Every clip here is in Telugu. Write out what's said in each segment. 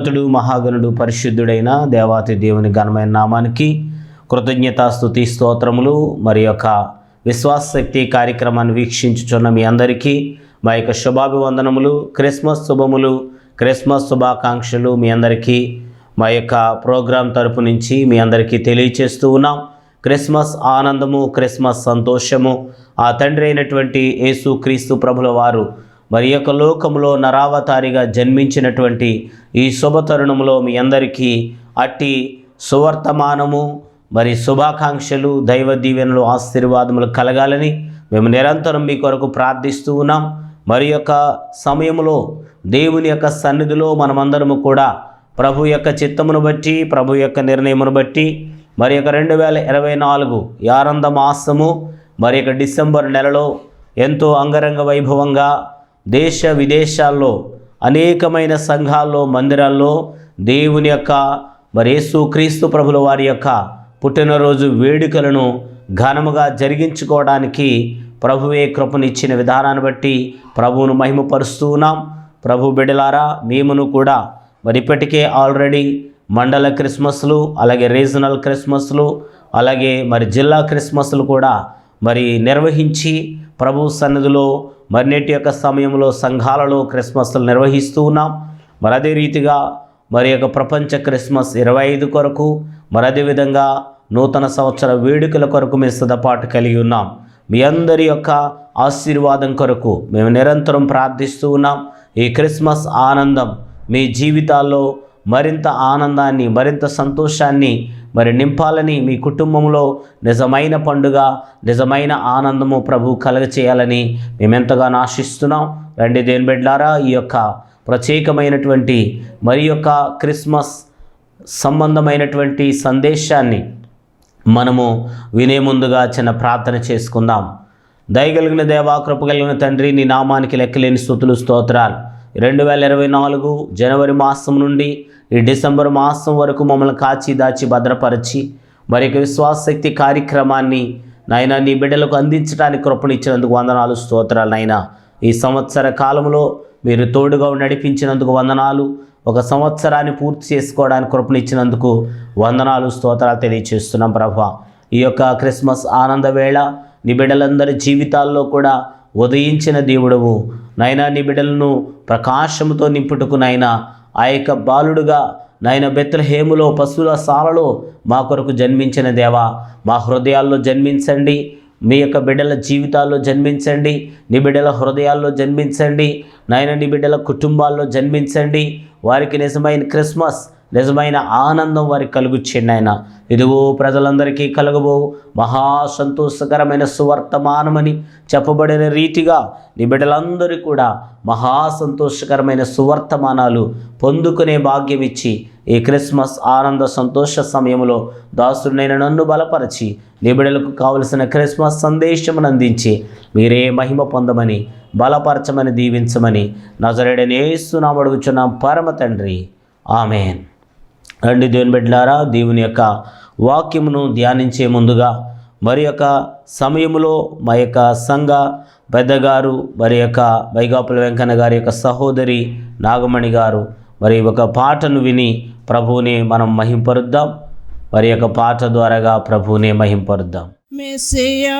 మహోన్నతుడు మహాగణుడు పరిశుద్ధుడైన దేవాతి దేవుని ఘనమైన నామానికి కృతజ్ఞతాస్తుతి స్తోత్రములు. మరి యొక్క విశ్వాస శక్తి కార్యక్రమాన్ని వీక్షించుచున్న మీ అందరికీ మా యొక్క శుభాభివందనములు క్రిస్మస్ శుభములు క్రిస్మస్ శుభాకాంక్షలు మీ అందరికీ మా యొక్క ప్రోగ్రాం తరపు నుంచి మీ అందరికీ తెలియచేస్తూ ఉన్నాం. క్రిస్మస్ ఆనందము క్రిస్మస్ సంతోషము ఆ తండ్రి అయినటువంటి యేసు క్రీస్తు ప్రభుల వారు మరి యొక్క లోకములో నరావతారిగా జన్మించినటువంటి ఈ శుభ తరుణములో మీ అందరికీ అట్టి సువర్తమానము మరి శుభాకాంక్షలు దైవ దీవెనలు ఆశీర్వాదములు కలగాలని మేము నిరంతరం మీ కొరకు ప్రార్థిస్తూ ఉన్నాం. మరి యొక్క సమయంలో దేవుని యొక్క సన్నిధిలో మనమందరము కూడా ప్రభు యొక్క చిత్తమును బట్టి ప్రభు యొక్క నిర్ణయమును బట్టి మరి యొక్క రెండు వేల ఇరవై నాలుగు యారంద మాసము మరి యొక్క డిసెంబర్ నెలలో ఎంతో అంగరంగ వైభవంగా దేశ విదేశాల్లో అనేకమైన సంఘాల్లో మందిరాల్లో దేవుని యొక్క మరి యేసు క్రీస్తు ప్రభుల వారి యొక్క పుట్టినరోజు వేడుకలను ఘనముగా జరిగించుకోవడానికి ప్రభువే కృపనిచ్చిన విధానాన్ని బట్టి ప్రభువును మహిమపరుస్తూ ఉన్నాం. ప్రభు బిడలారా మేమును కూడా మరి ఇప్పటికే ఆల్రెడీ మండల క్రిస్మస్లు అలాగే రీజనల్ క్రిస్మస్లు అలాగే మరి జిల్లా క్రిస్మస్లు కూడా మరి నిర్వహించి ప్రభు సన్నిధిలో మరి నేటి యొక్క సమయంలో సంఘాలలో క్రిస్మస్లు నిర్వహిస్తూ ఉన్నాం. మరి అదే రీతిగా మరి యొక్క ప్రపంచ క్రిస్మస్ ఇరవై ఐదు కొరకు మరి అదేవిధంగా నూతన సంవత్సర వేడుకల కొరకు మేము సిద్ధపాటు కలిగి ఉన్నాం. మీ అందరి యొక్క ఆశీర్వాదం కొరకు మేము నిరంతరం ప్రార్థిస్తూ ఉన్నాం. ఈ క్రిస్మస్ ఆనందం మీ జీవితాల్లో మరింత ఆనందాన్ని మరింత సంతోషాన్ని మరి నింపాలని మీ కుటుంబంలో నిజమైన పండుగ నిజమైన ఆనందము ప్రభు కలగచేయాలని మేమెంతగానో ఆశిస్తున్నాం. రండి దేని బిడ్డారా ఈ యొక్క ప్రత్యేకమైనటువంటి మరి యొక్క క్రిస్మస్ సంబంధమైనటువంటి సందేశాన్ని మనము వినే ముందుగా చిన్న ప్రార్థన చేసుకుందాం. దయగలిగిన దేవా కృపగలిగిన తండ్రి నీ నామానికి లెక్కలేని స్థుతులు స్తోత్రాలు. రెండు వేల ఇరవై నాలుగు జనవరి మాసం నుండి ఈ డిసెంబర్ మాసం వరకు మమ్మల్ని కాచి దాచి భద్రపరిచి మరి యొక్క విశ్వాసశక్తి కార్యక్రమాన్ని నాయన నీ బిడ్డలకు అందించడానికి కృపణిచ్చినందుకు వందనాలు స్తోత్రాలు నాయన. ఈ సంవత్సర కాలంలో మీరు తోడుగా నడిపించినందుకు వందనాలు ఒక సంవత్సరాన్ని పూర్తి చేసుకోవడానికి కృపణిచ్చినందుకు వందనాలు స్తోత్రాలు తెలియచేస్తున్నాం ప్రభా. ఈ యొక్క క్రిస్మస్ ఆనంద వేళ నీ బిడ్డలందరి జీవితాల్లో కూడా ఉదయించిన దేవుడవు నైనా నీ బిడ్డలను ప్రకాశముతో నింపుటకు నాయన ఆ యొక్క బాలుడుగా నాయన బెత్రహేములో పశువుల సాలలో మా కొరకు జన్మించిన దేవా మా హృదయాల్లో జన్మించండి. మీ యొక్క బిడ్డల జీవితాల్లో జన్మించండి. నీ బిడ్డల హృదయాల్లో జన్మించండి. నాయన నీ బిడ్డల కుటుంబాల్లో జన్మించండి. వారికి నిజమైన క్రిస్మస్ నిజమైన ఆనందం వారికి కలుగు ఆయన. ఇదిగో ప్రజలందరికీ కలుగబోవు మహా సంతోషకరమైన సువర్తమానమని చెప్పబడిన రీతిగా నీ బిడ్డలందరూ కూడా మహా సంతోషకరమైన సువర్తమానాలు పొందుకునే భాగ్యం ఇచ్చి ఈ క్రిస్మస్ ఆనంద సంతోష సమయంలో దాసుడినైన నన్ను బలపరచి నీ బిడ్డలకు కావలసిన క్రిస్మస్ సందేశమును అందించి మీరే మహిమ పొందమని బలపరచమని దీవించమని నజరేడనేస్తున్నాం అడుగుచున్నాం పరమ తండ్రి. ఆమెన్. రండి దేవుని బిడ్డలారా దేవుని యొక్క వాక్యమును ధ్యానించే ముందుగా మరి యొక్క సమయంలో మా యొక్క సంఘ పెద్దగారు మరి యొక్క బైగాపుల వెంకన్న గారి యొక్క సహోదరి నాగమణి గారు మరి ఒక పాటను విని ప్రభువుని మనం మహింపరుద్దాం. మరి యొక్క పాట ద్వారాగా ప్రభువుని మహింపరుద్దాం. మెస్సియా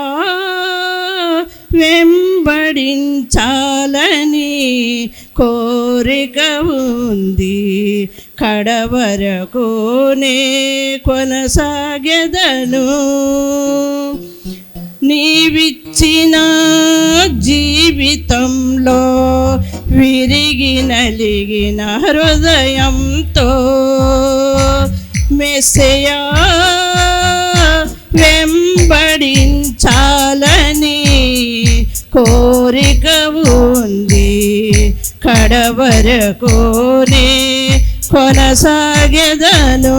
వెంబడించాలని కోరిక ఉంది. కడవరకునే కొనసాగదను కొనసాగెదను. నీవిచ్చిన జీవితంలో విరిగి నలిగిన హృదయంతో మెస్సయా వెంబడించాల కోరిక ఉంది. కడవర కోరి కొనసాగెదను.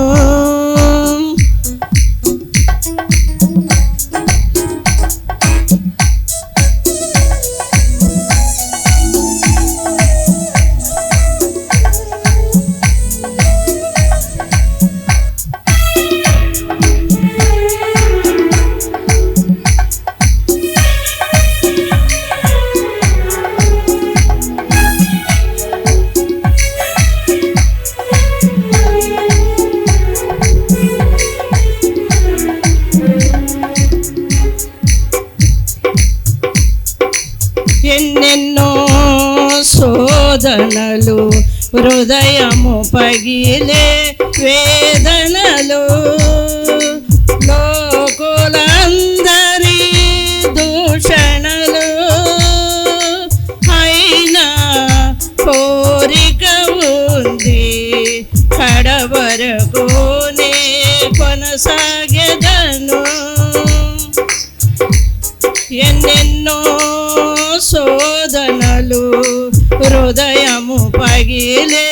వేదనలు హృదయము పగిలే వేదనలు. లోకులందరి దూషణలు అయినా కోరిక ఉంది. కడవరకు కొనసాగి హృదయము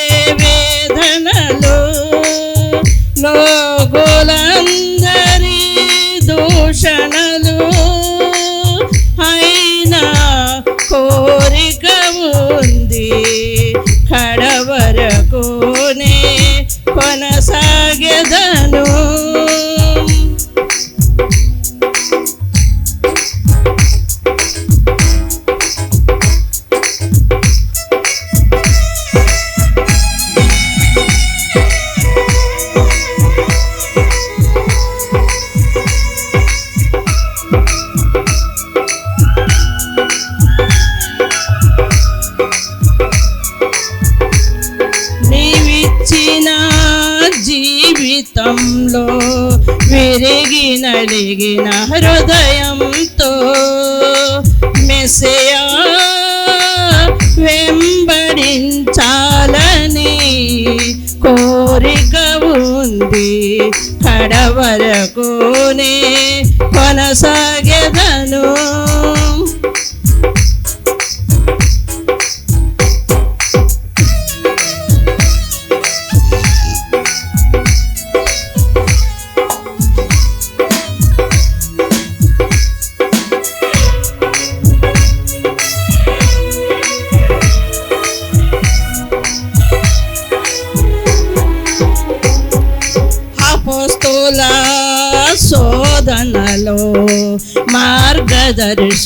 కడవరకునే కొనసా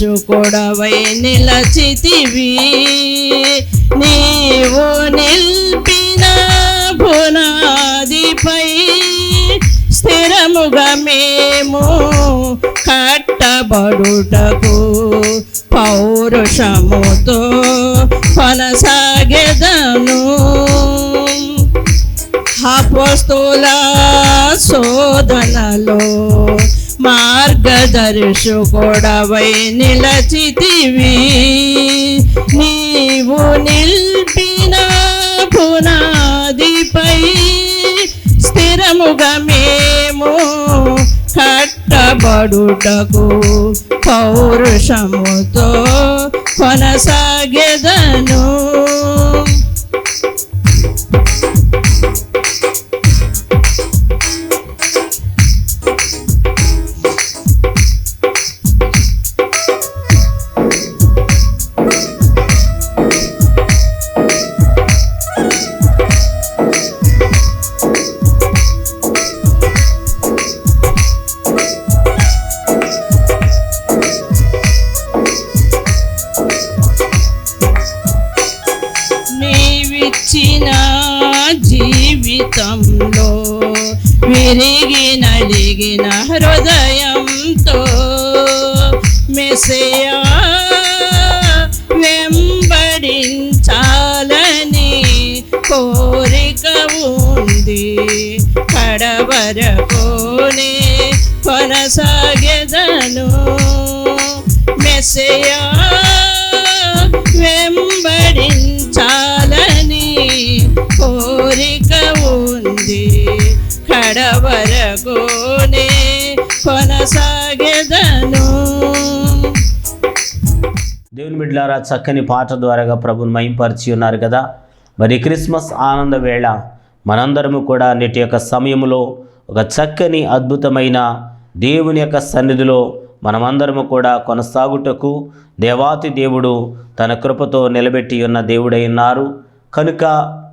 మార్గదర్శకుడవై నిలచితివి. నీవు నిల్పిన పునాదిపై స్థిరముగా మేము కట్టబడుటకు పౌరుషముతో కొనసాగెదను. అపోస్తుల శోధనలో మార్గదర్శకుడవై నిలచితివి. నీవు నిల్పిన పునాదిపై స్థిరముగా మేము కట్టబడుటకు పౌరుషముతో కొనసాగెదను. మెసయా వెంబడించాలని కోరిక ఉంది. కడవరగోనే కొనసాగెదను. దేవుని బిడ్డలారా చక్కని పాట ద్వారాగా ప్రభుని మయంపరిచి ఉన్నారు కదా. మరి క్రిస్మస్ ఆనంద వేళ మనందరము కూడా నేటి యొక్క సమయంలో ఒక చక్కని అద్భుతమైన దేవుని యొక్క సన్నిధిలో మనమందరము కూడా కొనసాగుటకు దేవాతి దేవుడు తన కృపతో నిలబెట్టి ఉన్న దేవుడై ఉన్నారు. కనుక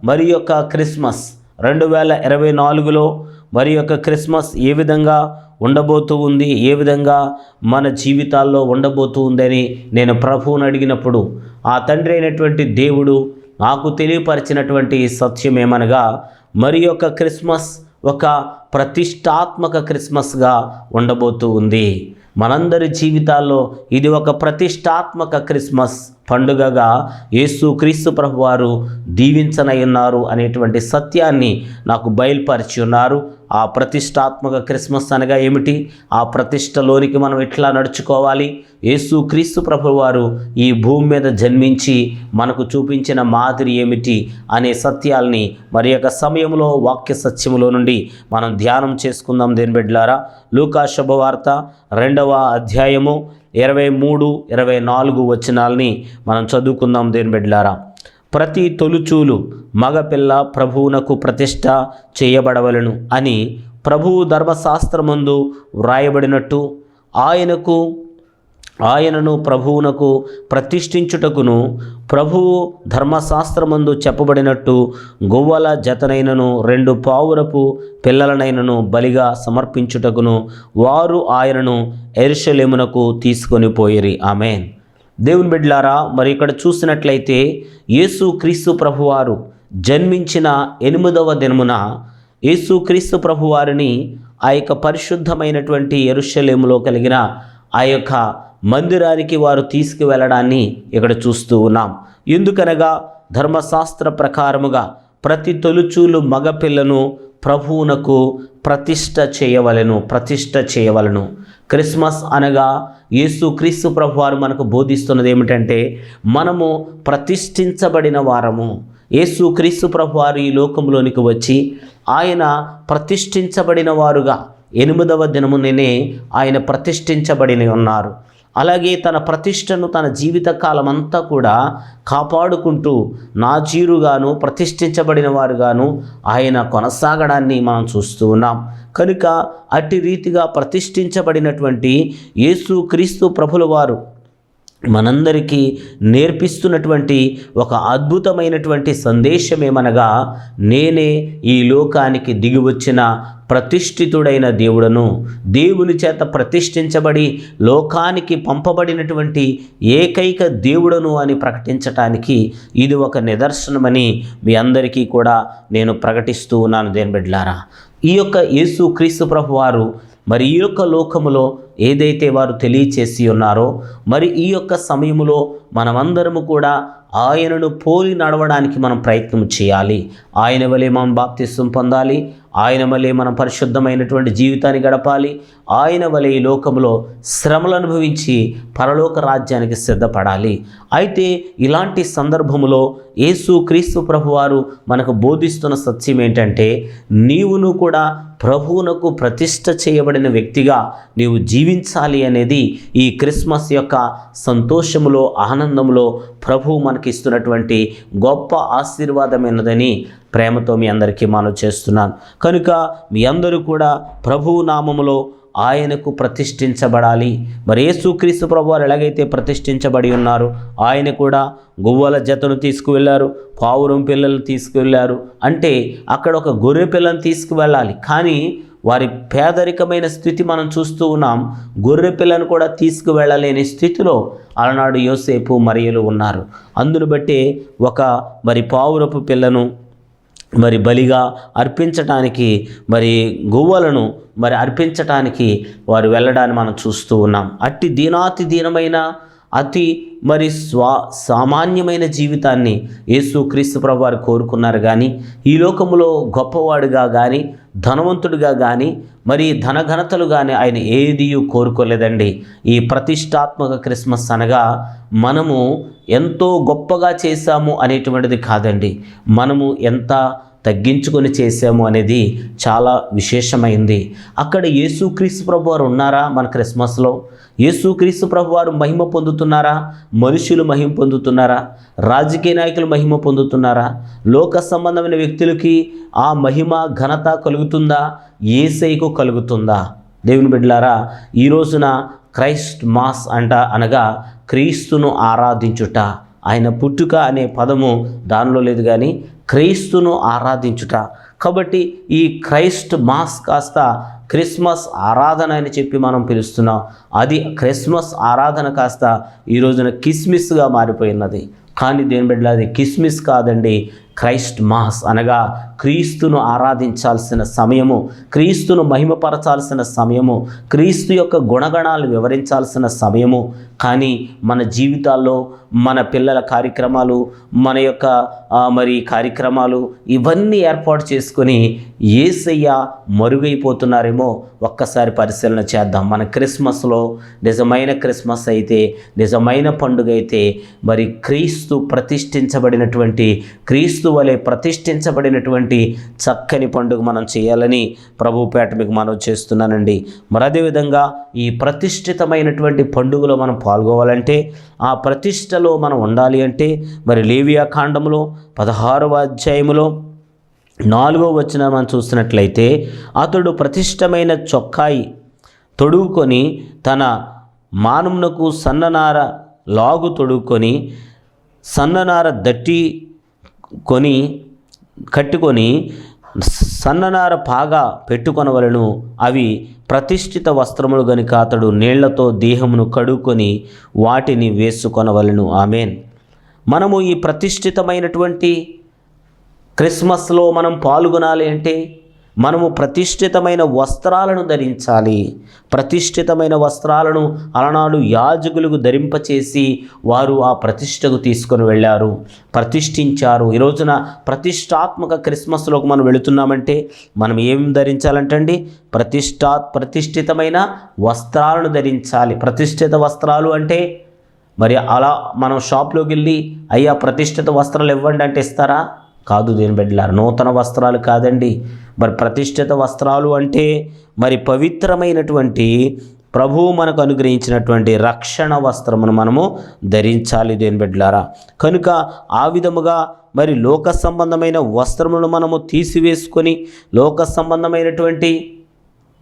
మరి యొక్క క్రిస్మస్ రెండు వేల ఇరవై నాలుగులో మరి యొక్క క్రిస్మస్ ఏ విధంగా ఉండబోతూ ఉంది ఏ విధంగా మన జీవితాల్లో ఉండబోతూ ఉందని నేను ప్రభువుని అడిగినప్పుడు ఆ తండ్రి అయినటువంటి దేవుడు నాకు తెలియపరిచినటువంటి సత్యం ఏమనగా మరి యొక్క క్రిస్మస్ ఒక ప్రతిష్టాత్మక క్రిస్మస్గా ఉండబోతూ ఉంది. మనందరి జీవితాల్లో ఇది ఒక ప్రతిష్టాత్మక క్రిస్మస్ పండుగగా యేసు క్రీస్తు ప్రభు వారు అనేటువంటి సత్యాన్ని నాకు బయలుపరిచి ఉన్నారు. ఆ ప్రతిష్టాత్మక క్రిస్మస్ అనగా ఏమిటి? ఆ ప్రతిష్టలోనికి మనం ఎట్లా నడుచుకోవాలి? యేసు క్రీస్తు ప్రభు వారు ఈ భూమి మీద జన్మించి మనకు చూపించిన మాదిరి ఏమిటి అనే సత్యాల్ని మరి యొక్క సమయంలో వాక్య సత్యములో నుండి మనం ధ్యానం చేసుకుందాం దేని బిడ్డలారా. లూకా శుభవార్త రెండవ అధ్యాయము ఇరవై మూడు ఇరవై నాలుగు వచనాల్ని మనం చదువుకుందాం దేని బిడ్డలారా. ప్రతి తొలుచూలు మగపిల్ల ప్రభువునకు ప్రతిష్ట చేయబడవలను అని ప్రభువు ధర్మశాస్త్రమందు వ్రాయబడినట్టు ఆయనకు ఆయనను ప్రభువునకు ప్రతిష్ఠించుటకును ప్రభువు ధర్మశాస్త్రమందు చెప్పబడినట్టు గువ్వల జతనైనను రెండు పావురపు పిల్లలనైనను బలిగా సమర్పించుటకును వారు ఆయనను ఎరుషలేమునకు తీసుకొని పోయిరి. ఆమెన్. దేవుని బిడ్లారా మరి ఇక్కడ చూసినట్లయితే యేసు క్రీస్తు ప్రభువారు జన్మించిన ఎనిమిదవ దినమున యేసు క్రీస్తు ప్రభువారిని ఆ యొక్క పరిశుద్ధమైనటువంటి ఎరుషలేములో కలిగిన ఆ యొక్క మందిరానికి వారు తీసుకువెళ్ళడాన్ని ఇక్కడ చూస్తూ ఉన్నాం. ఎందుకనగా ధర్మశాస్త్ర ప్రకారముగా ప్రతి తొలుచూలు మగపిల్లను ప్రభువునకు ప్రతిష్ట చేయవలెను ప్రతిష్ట చేయవలను. క్రిస్మస్ అనగా యేసు క్రీస్తు ప్రభు వారు మనకు బోధిస్తున్నది ఏమిటంటే మనము ప్రతిష్ఠించబడిన వారము. యేసు క్రీస్తు ప్రభు వారు ఈ లోకంలోనికి వచ్చి ఆయన ప్రతిష్ఠించబడిన వారుగా. ఎనిమిదవ దినముననే ఆయన ప్రతిష్ఠించబడిన ఉన్నారు. అలాగే తన ప్రతిష్టను తన జీవితకాలం అంతా కూడా కాపాడుకుంటూ నాజీరుగాను ప్రతిష్ఠించబడిన వారుగాను ఆయన కొనసాగడాన్ని మనం చూస్తూ ఉన్నాం. కనుక అట్టి రీతిగా ప్రతిష్ఠించబడినటువంటి యేసు క్రీస్తు ప్రభుల వారు మనందరికీ నేర్పిస్తున్నటువంటి ఒక అద్భుతమైనటువంటి సందేశం ఏమనగా నేనే ఈ లోకానికి దిగివచ్చిన ప్రతిష్ఠితుడైన దేవుడను దేవుని చేత ప్రతిష్ఠించబడి లోకానికి పంపబడినటువంటి ఏకైక దేవుడను అని ప్రకటించటానికి ఇది ఒక నిదర్శనమని మీ అందరికీ కూడా నేను ప్రకటిస్తూ ఉన్నాను దేని బిడ్లారా ఈ యొక్క యేసు క్రీస్తు ప్రభు వారు మరి ఈ యొక్క లోకములో ఏదైతే వారు తెలియచేసి ఉన్నారో మరి ఈ యొక్క సమయములో మనమందరము కూడా ఆయనను పోలి నడవడానికి మనం ప్రయత్నం చేయాలి. ఆయన వలె మనం బాప్తిస్వం పొందాలి. ఆయన వలె మనం పరిశుద్ధమైనటువంటి జీవితాన్ని గడపాలి. ఆయన వలె ఈ లోకంలో శ్రమలు అనుభవించి పరలోక రాజ్యానికి సిద్ధపడాలి. అయితే ఇలాంటి సందర్భములో యేసు క్రీస్తు ప్రభువారు మనకు బోధిస్తున్న సత్యం ఏంటంటే నీవును కూడా ప్రభువునకు ప్రతిష్ట చేయబడిన వ్యక్తిగా నీవు జీవించాలి అనేది ఈ క్రిస్మస్ యొక్క సంతోషములో ఆనందంలో ప్రభువు మనకి ఇస్తున్నటువంటి గొప్ప ఆశీర్వాదమైనదని ప్రేమతో మీ అందరికీ మనం చేస్తున్నాను. కనుక మీ అందరూ కూడా ప్రభువు నామములో ఆయనకు ప్రతిష్ఠించబడాలి. మరి యేసుక్రీస్తు ప్రభు వారు ఎలాగైతే ప్రతిష్ఠించబడి ఉన్నారు ఆయన కూడా గువ్వల జతను తీసుకువెళ్ళారు పావురం పిల్లలను తీసుకువెళ్ళారు. అంటే అక్కడ ఒక గొర్రె పిల్లను తీసుకువెళ్ళాలి. కానీ వారి పేదరికమైన స్థితి మనం చూస్తూ ఉన్నాం. గొర్రె పిల్లను కూడా తీసుకువెళ్ళలేని స్థితిలో అలనాడు యోసేపు మరియలు ఉన్నారు. అందును బట్టి ఒక మరి పావురపు పిల్లను మరి బలిగా అర్పించటానికి మరి గువ్వలను మరి అర్పించటానికి వారు వెళ్ళడాన్ని మనం చూస్తూ ఉన్నాం. అట్టి దీనాతి దీనమైన అతి మరి స్వా సామాన్యమైన జీవితాన్ని యేసు క్రీస్తు ప్రభు వారు కోరుకున్నారు కానీ ఈ లోకంలో గొప్పవాడుగా కానీ ధనవంతుడిగా కానీ మరి ధనఘనతలు కానీ ఆయన ఏది కోరుకోలేదండి. ఈ ప్రతిష్టాత్మక క్రిస్మస్ అనగా మనము ఎంతో గొప్పగా చేశాము అనేటువంటిది కాదండి. మనము ఎంత తగ్గించుకొని చేసాము అనేది చాలా విశేషమైంది. అక్కడ యేసుక్రీస్తు ప్రభు వారు ఉన్నారా మన క్రిస్మస్లో? యేసుక్రీస్తు ప్రభు వారు మహిమ పొందుతున్నారా? మనుషులు మహిమ పొందుతున్నారా? రాజకీయ నాయకులు మహిమ పొందుతున్నారా? లోక సంబంధమైన వ్యక్తులకి ఆ మహిమ ఘనత కలుగుతుందా? ఏసైకు కలుగుతుందా? దేవుని బిడ్డలారా ఈ రోజున క్రైస్ట్ మాస్ అంట అనగా క్రీస్తును ఆరాధించుట. ఆయన పుట్టుక అనే పదము దానిలో లేదు కానీ క్రీస్తును ఆరాధించుట. కాబట్టి ఈ క్రైస్ట్ మాస్ కాస్త క్రిస్మస్ ఆరాధన అని చెప్పి మనం పిలుస్తున్నాం. అది క్రిస్మస్ ఆరాధన కాస్త ఈ రోజున కిస్మిస్గా మారిపోయినది. కానీ దేని బిడ్డ అది కిస్మిస్ కాదండి. క్రైస్ట్ మాస్ అనగా క్రీస్తును ఆరాధించాల్సిన సమయము క్రీస్తును మహిమపరచాల్సిన సమయము క్రీస్తు యొక్క గుణగణాలు వివరించాల్సిన సమయము. కానీ మన జీవితాల్లో మన పిల్లల కార్యక్రమాలు మన యొక్క మరి కార్యక్రమాలు ఇవన్నీ ఏర్పాటు చేసుకొని ఏసయ్య మరుగైపోతున్నారేమో ఒక్కసారి పరిశీలన చేద్దాం. మన క్రిస్మస్లో నిజమైన క్రిస్మస్ అయితే నిజమైన పండుగ అయితే మరి క్రీస్తు ప్రతిష్ఠించబడినటువంటి క్రీస్తు వలె ప్రతిష్ఠించబడినటువంటి చక్కని పండుగ మనం చేయాలని ప్రభుపేట మీకు మనం చేస్తున్నానండి. మరి అదేవిధంగా ఈ ప్రతిష్ఠితమైనటువంటి పండుగలో మనం పాల్గొవాలంటే ఆ ప్రతిష్టలో మనం ఉండాలి అంటే మరి లేవియా కాండంలో పదహారవ అధ్యాయములో నాలుగో వచ్చిన మనం చూసినట్లయితే అతడు ప్రతిష్టమైన చొక్కాయి తొడుగుకొని తన మానమునకు సన్ననార లాగు తొడుక్కొని సన్ననార దట్టి కొని కట్టుకొని సన్ననార పాగా పెట్టుకొనవలను. అవి ప్రతిష్ఠిత వస్త్రములు గనుక అతడు నీళ్ళతో దేహమును కడుక్కొని వాటిని వేసుకొనవలను. ఆమెన్. మనము ఈ ప్రతిష్ఠితమైనటువంటి క్రిస్మస్లో మనం పాల్గొనాలి అంటే మనము ప్రతిష్ఠితమైన వస్త్రాలను ధరించాలి. ప్రతిష్ఠితమైన వస్త్రాలను అలనాడు యాజకులకు ధరింపచేసి వారు ఆ ప్రతిష్టకు తీసుకొని వెళ్ళారు. ప్రతిష్ఠించారు. ఈ రోజున ప్రతిష్టాత్మక క్రిస్మస్లోకి మనం వెళుతున్నామంటే మనం ఏం ధరించాలంటండి? ప్రతిష్టా ప్రతిష్ఠితమైన వస్త్రాలను ధరించాలి. ప్రతిష్ఠిత వస్త్రాలు అంటే మరి అలా మనం షాప్లోకి వెళ్ళి అయ్యా ప్రతిష్ఠిత వస్త్రాలు ఇవ్వండి అంటే ఇస్తారా? కాదు దేని బిడ్డలారు. నూతన వస్త్రాలు కాదండి. మరి ప్రతిష్ఠిత వస్త్రాలు అంటే మరి పవిత్రమైనటువంటి ప్రభువు మనకు అనుగ్రహించినటువంటి రక్షణ వస్త్రమును మనము ధరించాలి దేని బిడ్డలారా. కనుక ఆ విధముగా మరి లోక సంబంధమైన వస్త్రములను మనము తీసివేసుకొని లోక సంబంధమైనటువంటి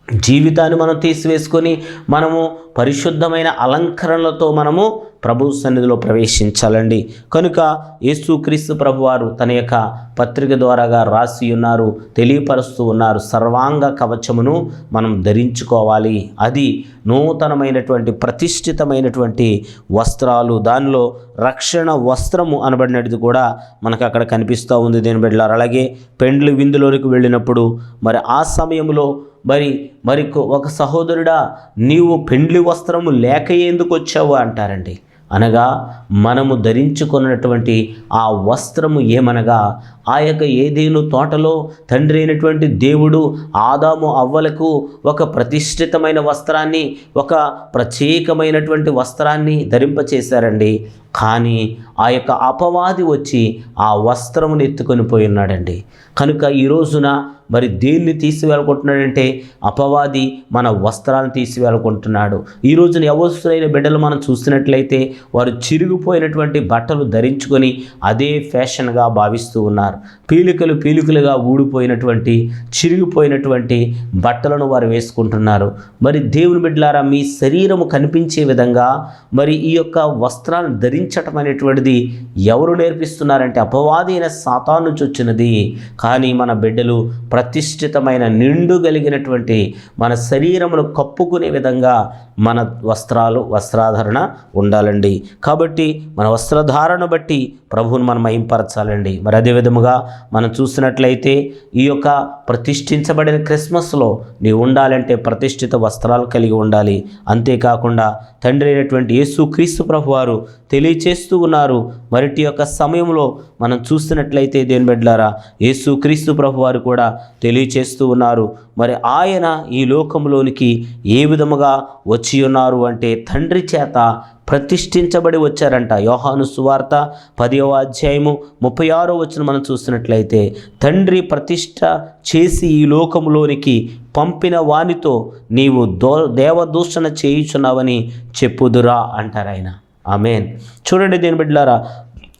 జీవితాన్ని మనం తీసివేసుకొని మనము పరిశుద్ధమైన అలంకరణలతో మనము ప్రభు సన్నిధిలో ప్రవేశించాలండి. కనుక యేసుక్రీస్తు ప్రభువారు తన యొక్క పత్రిక ద్వారాగా రాసి ఉన్నారు తెలియపరుస్తూ ఉన్నారు. సర్వాంగ కవచమును మనం ధరించుకోవాలి. అది నూతనమైనటువంటి ప్రతిష్ఠితమైనటువంటి వస్త్రాలు. దానిలో రక్షణ వస్త్రము అనబడినది కూడా మనకు అక్కడ కనిపిస్తూ ఉంది దేని బిడ్డలారు. అలాగే పెండ్లి విందులోనికి వెళ్ళినప్పుడు మరి ఆ సమయంలో మరి మరి ఒక సహోదరుడా నీవు పెండ్లి వస్త్రము లేక ఎందుకు వచ్చావు అంటారండి. అనగా మనము ధరించుకున్నటువంటి ఆ వస్త్రము ఏమనగా ఆ యొక్క ఏదేను తోటలో తండ్రి అయినటువంటి దేవుడు ఆదాము అవ్వలకు ఒక ప్రతిష్ఠితమైన వస్త్రాన్ని ఒక ప్రత్యేకమైనటువంటి వస్త్రాన్ని ధరింపచేశారండి. కానీ ఆ యొక్క అపవాది వచ్చి ఆ వస్త్రమును ఎత్తుకొని పోయి ఉన్నాడండి కనుక ఈ రోజున మరి దేన్ని తీసివేయాలనుకుంటున్నాడంటే అపవాది మన వస్త్రాలను తీసివేయాలనుకుంటున్నాడు ఈ రోజున యవస్తులైన బిడ్డలు మనం చూసినట్లయితే వారు చిరిగిపోయినటువంటి బట్టలు ధరించుకొని అదే ఫ్యాషన్గా భావిస్తూ ఉన్నారు. పీలికలు పీలికలుగా ఊడిపోయినటువంటి చిరిగిపోయినటువంటి బట్టలను వారు వేసుకుంటున్నారు. మరి దేవుని బిడ్డలారా మీ శరీరము కనిపించే విధంగా మరి ఈ యొక్క వస్త్రాలను ధరించటం అనేటువంటిది ఎవరు నేర్పిస్తున్నారంటే అపవాది అయిన సాతాను నుంచి వచ్చినది కానీ మన బిడ్డలు ప్రతిష్ఠితమైన నిండు కలిగినటువంటి మన శరీరమును కప్పుకునే విధంగా మన వస్త్రాలు వస్త్రాధరణ ఉండాలండి. కాబట్టి మన వస్త్రధారణ బట్టి ప్రభువును మనం మహింపరచాలండి. మరి అదే విధముగా మనం చూసినట్లయితే ఈ యొక్క ప్రతిష్ఠించబడిన క్రిస్మస్లో నీవు ఉండాలంటే ప్రతిష్ఠిత వస్త్రాలు కలిగి ఉండాలి. అంతేకాకుండా తండ్రి అయినటువంటి యేసు క్రీస్తు ప్రభు వారు తెలియచేస్తూ ఉన్నారు. మరిటి యొక్క సమయంలో మనం చూసినట్లయితే దేని బిడ్డలారా యేసు క్రీస్తు ప్రభు వారు కూడా తెలియచేస్తూ ఉన్నారు. మరి ఆయన ఈ లోకంలోనికి ఏ విధముగా వచ్చి ఉన్నారు అంటే తండ్రి చేత ప్రతిష్ఠించబడి వచ్చారంట. యోహాను సువార్త పదవ అధ్యాయము ముప్పై ఆరో వచ్చిన మనం చూసినట్లయితే తండ్రి ప్రతిష్ట చేసి ఈ లోకంలోనికి పంపిన వానితో నీవు దో దేవదూషణ చేయుచున్నావని చెప్పుదురా అంటారు ఆయన ఆమెన్. చూడండి దేని బిడ్డలారా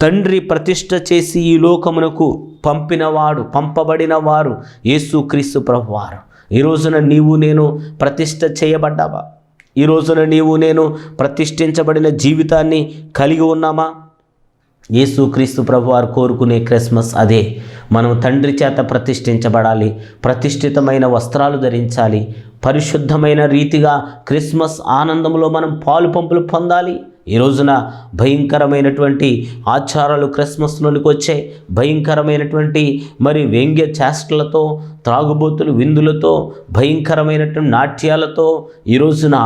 తండ్రి ప్రతిష్ట చేసి ఈ లోకమునకు పంపినవాడు పంపబడిన వారు యేసుక్రీస్తు ప్రభువారు. ఈ రోజున నీవు నేను ప్రతిష్ట చేయబడ్డావా? ఈ రోజున నీవు నేను ప్రతిష్ఠించబడిన జీవితాన్ని కలిగి ఉన్నామా? యేసుక్రీస్తు ప్రభు వారు కోరుకునే క్రిస్మస్ అదే. మనం తండ్రి చేత ప్రతిష్ఠించబడాలి ప్రతిష్ఠితమైన వస్త్రాలు ధరించాలి పరిశుద్ధమైన రీతిగా క్రిస్మస్ ఆనందంలో మనం పాలు పంపులు పొందాలి. ఈ రోజున భయంకరమైనటువంటి ఆచారాలు క్రిస్మస్లోనికి వచ్చే భయంకరమైనటువంటి మరి వ్యంగ్య చేష్టలతో త్రాగుబోతులు విందులతో భయంకరమైనటువంటి నాట్యాలతో ఈ రోజున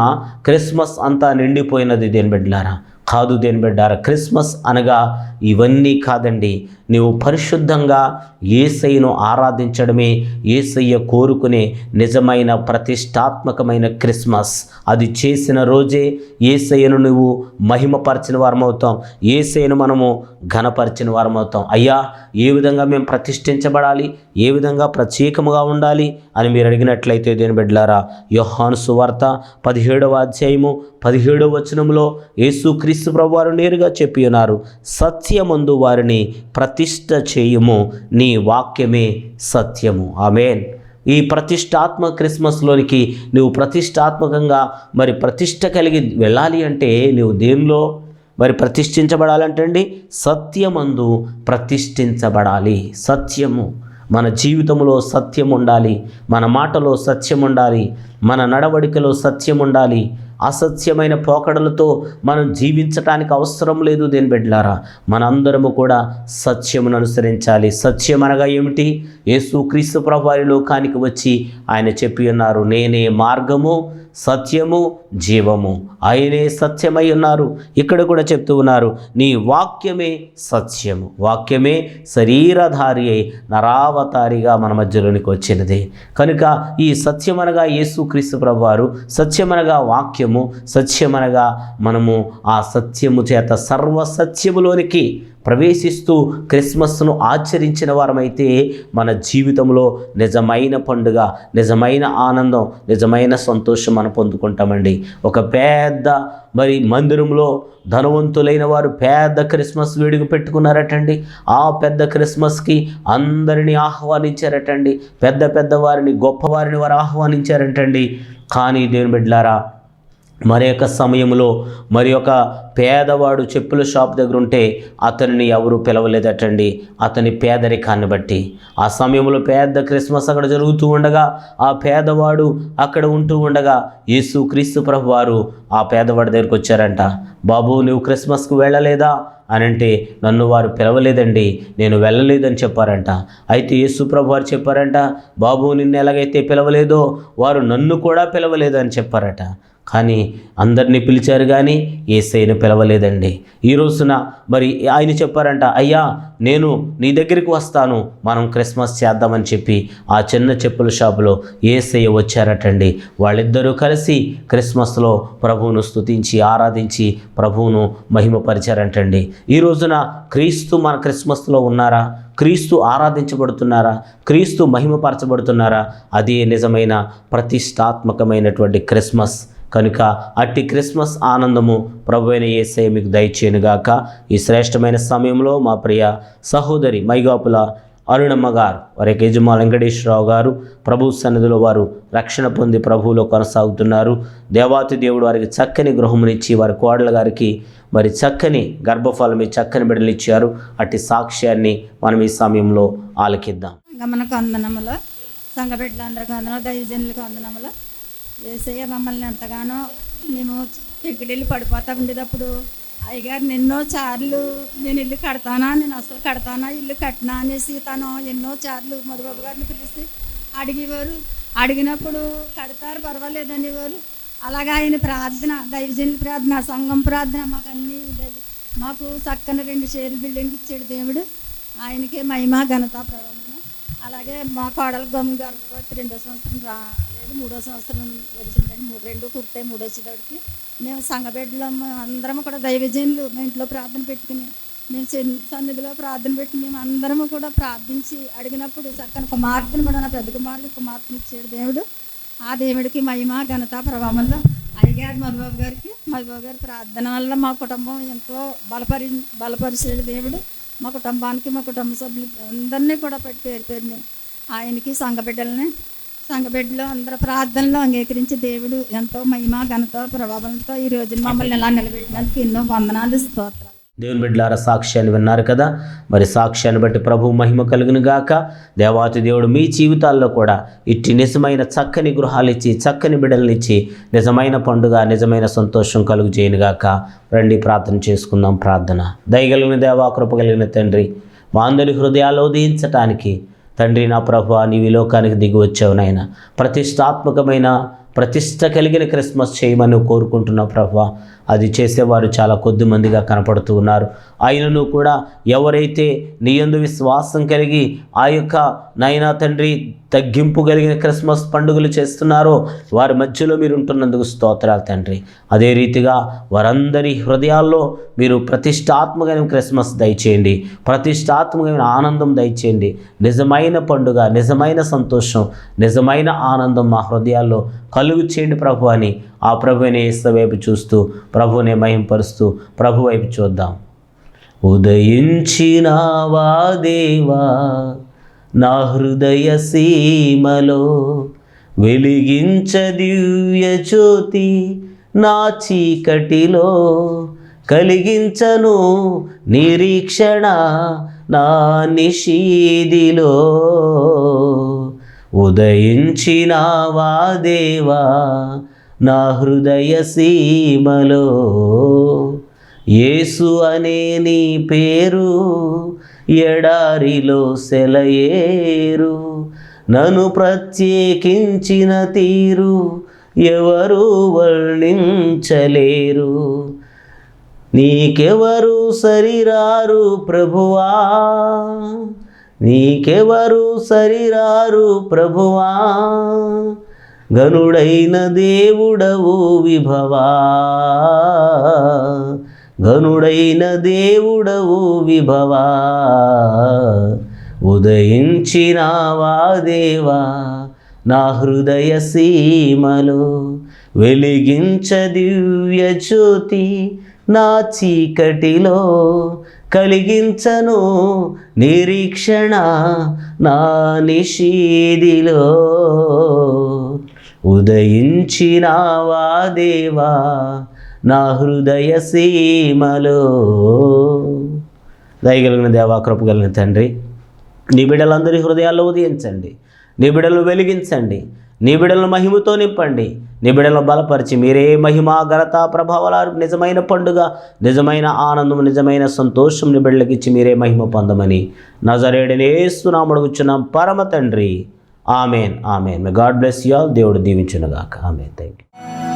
క్రిస్మస్ అంతా నిండిపోయినది దేని బిడ్డలారా? కాదు దేని బిడ్డారా క్రిస్మస్ అనగా ఇవన్నీ కాదండి. నీవు పరిశుద్ధంగా ఏసైను ఆరాధించడమే ఏసయ్య కోరుకునే నిజమైన ప్రతిష్టాత్మకమైన క్రిస్మస్. అది చేసిన రోజే ఏసయ్యను నువ్వు మహిమపరిచిన వారమవుతాం. ఏసైను మనము ఘనపరిచిన వారమవుతాం. అయ్యా ఏ విధంగా మేము ప్రతిష్ఠించబడాలి? ఏ విధంగా ప్రత్యేకముగా ఉండాలి? అని మీరు అడిగినట్లయితే దేని బిడ్డలారా యోహాను సువార్త పదిహేడవ అధ్యాయము పదిహేడవ వచనంలో యేసుక్రీస్తు ప్రభు వారు నేరుగా చెప్పి ఉన్నారు సత్యమందు వారిని ప్రతి ప్రతిష్ఠ చేయుము నీ వాక్యమే సత్యము. ఆమెన్. ఈ ప్రతిష్టాత్మ క్రిస్మస్లోనికి నువ్వు ప్రతిష్టాత్మకంగా మరి ప్రతిష్ట కలిగి వెళ్ళాలి అంటే నువ్వు దేనిలో? మరి ప్రతిష్ఠించబడాలంటే అండి సత్యమందు ప్రతిష్ఠించబడాలి. సత్యము. మన జీవితంలో సత్యం ఉండాలి మన మాటలో సత్యం ఉండాలి మన నడవడికలో సత్యం ఉండాలి అసత్యమైన పోకడలతో మనం జీవించటానికి అవసరం లేదు దేని బిడ్డలారా. మనందరము కూడా సత్యమును అనుసరించాలి. సత్యం అనగా ఏమిటి? యేసు క్రీస్తు ప్రభావి లోకానికి వచ్చి ఆయన చెప్పి ఉన్నారు నేనే మార్గము సత్యము జీవము. ఆయనే సత్యమై ఉన్నారు. ఇక్కడ కూడా చెప్తూ ఉన్నారు నీ వాక్యమే సత్యము. వాక్యమే శరీరధారి అయి నరావతారిగా మన మధ్యలోనికి వచ్చినది. కనుక ఈ సత్యమనగా యేసుక్రీస్తు ప్రభువారు సత్యమనగా వాక్యము సత్యమనగా మనము ఆ సత్యము చేత సర్వ సత్యములోనికి ప్రవేశిస్తూ క్రిస్మస్ను ఆచరించిన వారమైతే మన జీవితంలో నిజమైన పండుగ నిజమైన ఆనందం నిజమైన సంతోషం మనం పొందుకుంటామండి. ఒక పెద్ద మరి మందిరంలో ధనవంతులైన వారు పెద్ద క్రిస్మస్ వేడుక పెట్టుకున్నారటండి. ఆ పెద్ద క్రిస్మస్కి అందరినీ ఆహ్వానించారటండి. పెద్ద పెద్ద వారిని గొప్పవారిని వారు ఆహ్వానించారటండి. కానీ దేవుని బిడ్లారా మరి యొక్క సమయంలో మరి ఒక పేదవాడు చెప్పుల షాప్ దగ్గర ఉంటే అతనిని ఎవరు పిలవలేదటండి. అతని పేదరికాన్ని బట్టి. ఆ సమయంలో పెద్ద క్రిస్మస్ అక్కడ జరుగుతూ ఉండగా ఆ పేదవాడు అక్కడ ఉంటూ ఉండగా యేసు క్రీస్తు ప్రభు వారు ఆ పేదవాడి దగ్గరికి వచ్చారంట. బాబు నువ్వు క్రిస్మస్కు వెళ్ళలేదా? అని అంటే నన్ను వారు పిలవలేదండి. నేను వెళ్ళలేదని చెప్పారంట. అయితే యేసు ప్రభు వారు చెప్పారంట బాబు నిన్ను ఎలాగైతే పిలవలేదో వారు నన్ను కూడా పిలవలేదని చెప్పారట. కానీ అందరినీ పిలిచారు కానీ ఏసైను పిలవలేదండి. ఈ రోజున మరి ఆయన చెప్పారంట అయ్యా నేను నీ దగ్గరికి వస్తాను మనం క్రిస్మస్ చేద్దామని చెప్పి ఆ చిన్న చెప్పుల షాపులో ఏసయ్య వచ్చారటండి. వాళ్ళిద్దరూ కలిసి క్రిస్మస్లో ప్రభువును స్తుతించి ఆరాధించి ప్రభువును మహిమపరిచారంటండి. ఈ రోజున క్రీస్తు మన క్రిస్మస్లో ఉన్నారా? క్రీస్తు ఆరాధించబడుతున్నారా? క్రీస్తు మహిమపరచబడుతున్నారా? అదే నిజమైన ప్రతిష్టాత్మకమైనటువంటి క్రిస్మస్ కనుక అట్టి క్రిస్మస్ ఆనందము ప్రభు అయిన ఏసే మీకు దయచేయనుగాక. ఈ శ్రేష్టమైన సమయంలో మా ప్రియ సహోదరి మైగాపుల అరుణమ్మ గారు వారి యజమాన్ యజమా వెంకటేశ్వరరావు గారు ప్రభు సన్నిధిలో వారు రక్షణ పొంది ప్రభువులో కొనసాగుతున్నారు. దేవాతి దేవుడు వారికి చక్కని గృహమునిచ్చి వారి కోడల గారికి మరి చక్కని గర్భఫలం చక్కని బిడ్డలు ఇచ్చారు. అట్టి సాక్ష్యాన్ని మనం ఈ సమయంలో ఆలకిద్దాం. గమనకు అందనములో సంఘ బిడ్డలందరికీ వందనములు దైవజనులకు వందనములు. ఏసయ్య మమ్మల్ని ఎంతగానో మేము ఎక్కడెళ్ళి పడిపోతా ఉండేటప్పుడు అయ్యగారు ఎన్నో సార్లు నేను ఇల్లు కడతానా నేను అసలు కడతానా ఇల్లు కట్టినా అనేసి తను ఎన్నో సార్లు మధుబాబు గారిని పిలిచి అడిగేవారు. అడిగినప్పుడు కడతారు పర్వాలేదు అనేవారు. అలాగా ఆయన ప్రార్థన దైవజనుల ప్రార్థన సంఘం ప్రార్థన మాకు అన్ని మాకు చక్కని రెండు షేర్లు బిల్డింగ్ ఇచ్చాడు దేవుడు. ఆయనకే మహిమ ఘనత ప్రభావం అలాగే మా కోడలు గమ్ గర్భవతి రెండో సంవత్సరం రాలేదు మూడో సంవత్సరం వచ్చిందండి. మూడు రెండు కుర్తాయి మూడో వచ్చేటప్పటికి. మేము సంఘబిడ్డలో అందరం కూడా దైవజనులు మా ఇంట్లో ప్రార్థన పెట్టుకుని మేము సన్నిధిలో ప్రార్థన పెట్టి మేము అందరము కూడా ప్రార్థించి అడిగినప్పుడు చక్కని కుమార్తెను కూడా నా పెద్ద కుమారుడు కుమార్తెను ఇచ్చాడు దేవుడు. ఆ దేవుడికి మహిమ ఘనత ప్రభావంలో అయ్యగారు మధుబాబు గారికి. మధుబాబు గారి ప్రార్థన వల్ల మా కుటుంబం ఎంతో బలపరి బలపరిచాడు దేవుడు. మా కుటుంబానికి మా కుటుంబ సభ్యులు అందరినీ కూడా పెట్టి పేరు పేరుని ఆయనకి సంఘబిడ్డలని సంఘబిడ్డలు అందరి ప్రార్థనలో అంగీకరించి దేవుడు ఎంతో మహిమ ఘనత ప్రభావంతో ఈ రోజున మమ్మల్ని ఎలా నిలబెట్టినందుకు ఎన్నో వందనాలు స్తోత్రాలు. దేవుని బిడ్డలార సాక్ష్యాన్ని విన్నారు కదా? మరి సాక్ష్యాన్ని బట్టి ప్రభు మహిమ కలుగును గాక. దేవాతి దేవుడు మీ జీవితాల్లో కూడా ఇట్టి నిజమైన చక్కని గృహాలు ఇచ్చి చక్కని బిడ్డలనిచ్చి నిజమైన పండుగ నిజమైన సంతోషం కలుగు చేయనుగాక రండి ప్రార్థన చేసుకుందాం ప్రార్థన. దయగలిగిన దేవా కృప కలిగిన తండ్రి మా అందరి హృదయాలు ఉదయించటానికి తండ్రి నా ప్రభు నీవి లోకానికి దిగి వచ్చావు నాయన. ప్రతిష్టాత్మకమైన ప్రతిష్ట కలిగిన క్రిస్మస్ చేయమని కోరుకుంటున్నా ప్రభు. అది చేసేవారు చాలా కొద్ది మందిగా కనపడుతూ ఉన్నారు. ఆయనను కూడా ఎవరైతే నీయందు విశ్వాసం కలిగి ఆ యొక్క నైనా తండ్రి తగ్గింపు కలిగిన క్రిస్మస్ పండుగలు చేస్తున్నారో వారి మధ్యలో మీరు ఉంటున్నందుకు స్తోత్రాలు తండ్రి. అదే రీతిగా వారందరి హృదయాల్లో మీరు ప్రతిష్టాత్మకమైన క్రిస్మస్ దయచేయండి. ప్రతిష్టాత్మకమైన ఆనందం దయచేయండి. నిజమైన పండుగ నిజమైన సంతోషం నిజమైన ఆనందం మా హృదయాల్లో కలుగు చేయండి ప్రభు అని ఆ ప్రభుని ఇస్త వైపు చూస్తూ ప్రభునే మహింపరుస్తూ ప్రభు వైపు చూద్దాం. ఉదయించినావా దేవా నా హృదయ సీమలో? వెలిగించ దివ్య జ్యోతి నా చీకటిలో? కలిగించను నిరీక్షణ నా నిషీదిలో ఉదయించినావా దేవా నా హృదయ సీమలో యేసు అనే నీ పేరు ఎడారిలో సెలయేరు. నన్ను ప్రత్యేకించిన తీరు ఎవరు వర్ణించలేరు. నీకెవరు సరిరారు ప్రభువా? నీకెవరు సరిరారు ప్రభువా? గనుడైన దేవుడవు విభవా. గనుడైన దేవుడవు విభవా. ఉదయించినావా దేవా నా హృదయ సీమలో? వెలిగించ దివ్య జ్యోతి నా చీకటిలో. కలిగించను నిరీక్షణ నా నిషీదిలో ఉదయించినావా దేవా? నా హృదయ సీమలో. దయగలిగిన దేవా కృపగలిగిన తండ్రి నీ బిడ్డలందరి హృదయాల్లో ఉదయించండి. నీ బిడ్డలను వెలిగించండి. నీ బిడ్డలను మహిమతో నింపండి. నీ బిడ్డలను బలపరిచి మీరే మహిమ ఘనత ప్రభావాల నిజమైన పండుగ నిజమైన ఆనందం నిజమైన సంతోషం నీ ఇచ్చి మీరే మహిమ పొందమని నజరేడనేస్తున్నామడుగుచున్నాం పరమ తండ్రి amen amen. May God bless you all దేవుడు దీవించునుగాక. ఆమెన్. Thank you